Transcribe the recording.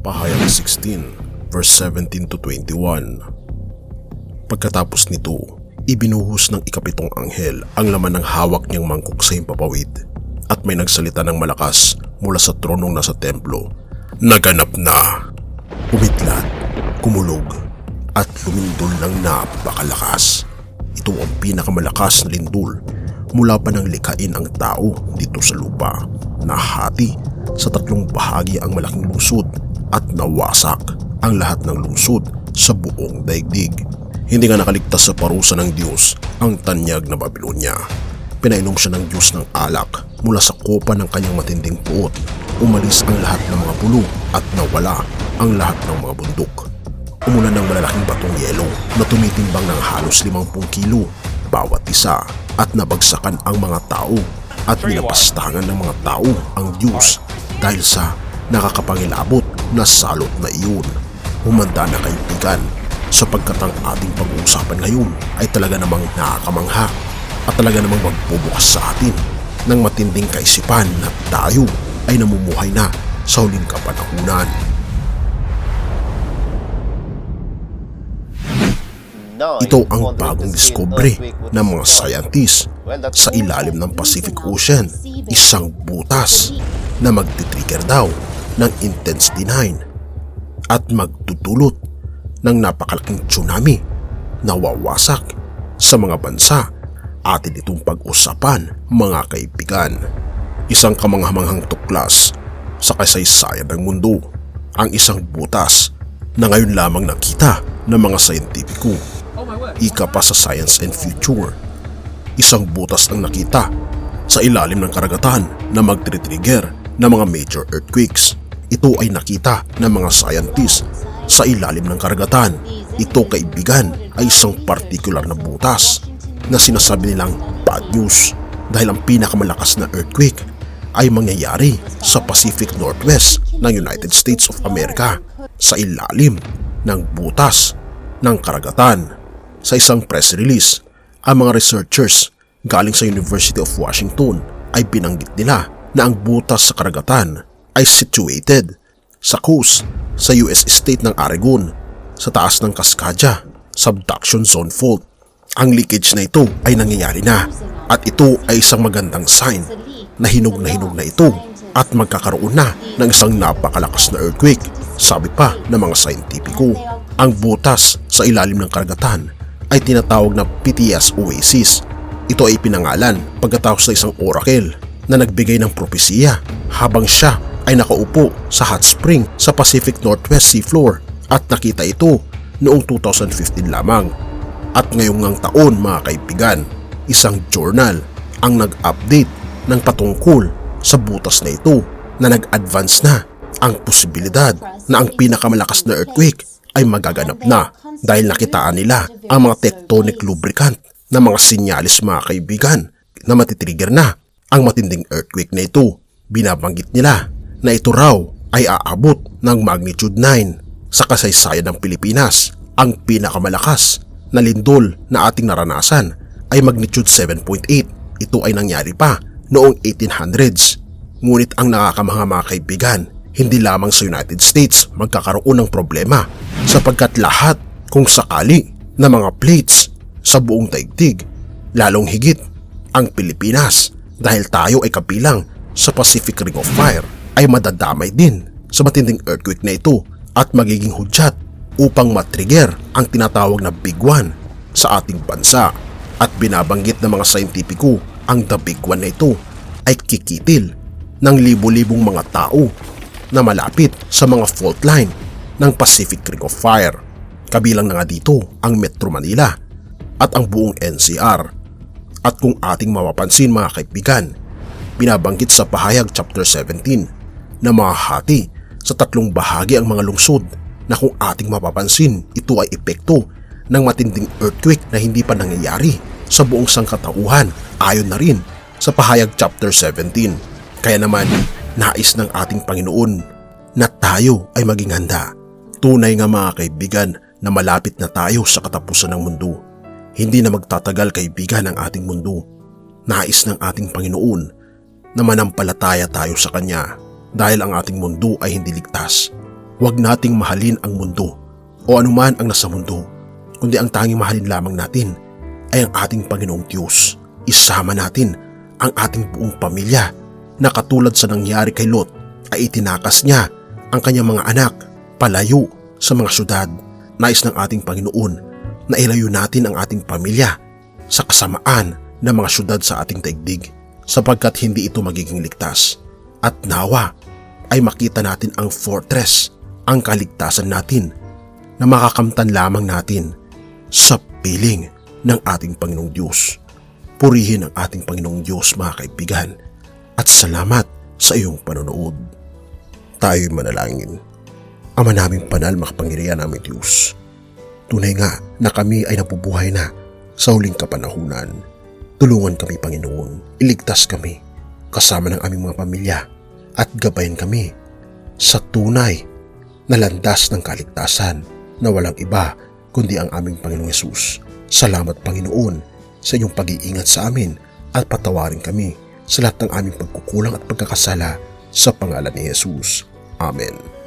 Pahayag 16, verse 17 to 21. Pagkatapos nito, ibinuhos ng ikapitong anghel ang laman ng hawak niyang mangkok sa himpapawid at may nagsalita ng malakas mula sa tronong nasa templo. Naganap na, umidlat, kumulog, at lumindol ng napakalakas. Ito ang pinakamalakas na lindol mula pa nang likhain ang tao dito sa lupa. Nahati sa tatlong bahagi ang malaking lungsod at nawasak ang lahat ng lungsod sa buong daigdig. Hindi nga nakaligtas sa parusa ng Diyos ang tanyag na Babylonia. Pinainom siya ng Diyos ng alak mula sa kopa ng kanyang matinding puot. Umalis ang lahat ng mga pulo at nawala ang lahat ng mga bundok. Umulan ng malalaking batong yelo na tumitimbang ng halos 50 kilo bawat isa at nabagsakan ang mga tao at binapastangan ng mga tao ang Diyos dahil sa nakakapangilabot na salot na iyon. Humanda na kaibigan sapagkat ang ating pag-uusapan ngayon ay talaga namang nakakamangha at talaga namang magbubukas sa atin ng matinding kaisipan na tayo ay namumuhay na sa huling kapanahunan. Ito ang bagong discovery ng mga scientists sa ilalim ng Pacific Ocean. Isang butas na magtitrigger daw ng intensity 9 at magdudulot ng napakalaking tsunami na wawasak sa mga bansa atin itong pag-usapan mga kaibigan. Isang kamanghamanghang tuklas sa kasaysayan ng mundo ang isang butas na ngayon lamang nakita ng mga sayentipiko ika pa sa Science and Future. Isang butas ang nakita sa ilalim ng karagatan na magtritrigger ng mga major earthquakes. Ito ay nakita ng mga scientists sa ilalim ng karagatan. Ito kaibigan ay isang particular na butas na sinasabi nilang bad news dahil ang pinakamalakas na earthquake ay mangyayari sa Pacific Northwest ng United States of America sa ilalim ng butas ng karagatan. Sa isang press release, ang mga researchers galing sa University of Washington ay binanggit nila na ang butas sa karagatan ay situated sa coast sa US state ng Oregon sa taas ng Cascadia Subduction Zone Fault. Ang leakage na ito ay nangyayari na at ito ay isang magandang sign na hinog na hinog na ito at magkakaroon na ng isang napakalakas na earthquake. Sabi pa ng mga scientifico, ang butas sa ilalim ng karagatan ay tinatawag na PTS Oasis. Ito ay pinangalan pagkatapos sa isang oracle na nagbigay ng propesiya habang siya ay nakaupo sa hot spring sa Pacific Northwest Seafloor at nakita ito noong 2015 lamang. At ngayong ngang taon mga kaibigan, isang journal ang nag-update ng patungkol sa butas na ito na nag-advance na ang posibilidad na ang pinakamalakas na earthquake ay magaganap na dahil nakitaan nila ang mga tectonic lubricant na mga sinyalis mga kaibigan na matitrigger na ang matinding earthquake na ito. Binabanggit nila na ito raw ay aabot ng magnitude 9 sa kasaysayan ng Pilipinas. Ang pinakamalakas na lindol na ating naranasan ay magnitude 7.8. Ito ay nangyari pa noong 1800s. Ngunit ang nakakamanga mga kaibigan, hindi lamang sa United States magkakaroon ng problema sapagkat lahat kung sakali na mga plates sa buong daigdig, lalong higit ang Pilipinas dahil tayo ay kabilang sa Pacific Ring of Fire ay madadamay din sa matinding earthquake na ito at magiging hudyat upang matrigger ang tinatawag na Big One sa ating bansa at binabanggit ng mga sayentipiko ang The Big One na ito ay kikitil ng libo-libong mga tao na malapit sa mga fault line ng Pacific Ring of Fire. Kabilang na nga dito ang Metro Manila at ang buong NCR. At kung ating mapapansin mga kaibigan, binabanggit sa Pahayag Chapter 17 na mahati sa tatlong bahagi ang mga lungsod na kung ating mapapansin ito ay epekto ng matinding earthquake na hindi pa nangyayari sa buong sangkatauhan ayon na rin sa Pahayag Chapter 17. Kaya naman nais ng ating Panginoon na tayo ay maging handa. Tunay nga mga kaibigan na malapit na tayo sa katapusan ng mundo. Hindi na magtatagal kaibigan ang ating mundo. Nais ng ating Panginoon na manampalataya tayo sa Kanya dahil ang ating mundo ay hindi ligtas. Huwag nating mahalin ang mundo o anuman ang nasa mundo, kundi ang tanging mahalin lamang natin ay ang ating Panginoong Diyos. Isama natin ang ating buong pamilya na katulad sa nangyari kay Lot ay itinakas niya ang kanyang mga anak palayo sa mga syudad. Nais ng ating Panginoon na ilayo natin ang ating pamilya sa kasamaan ng mga syudad sa ating daigdig sapagkat hindi ito magiging ligtas. At nawa ay makita natin ang fortress, ang kaligtasan natin na makakamtan lamang natin sa piling ng ating Panginoong Diyos. Purihin ang ating Panginoong Diyos mga kaibigan at salamat sa iyong panonood. Tayo'y manalangin. Ama naming panal makapangyarihan namin Diyos. Tunay nga na kami ay nabubuhay na sa huling kapanahunan. Tulungan kami Panginoon, iligtas kami kasama ng aming mga pamilya at gabayan kami sa tunay na landas ng kaligtasan na walang iba kundi ang aming Panginoong Yesus. Salamat Panginoon sa inyong pag-iingat sa amin at patawarin kami sa lahat ng aming pagkukulang at pagkakasala sa pangalan ni Jesus. Amen.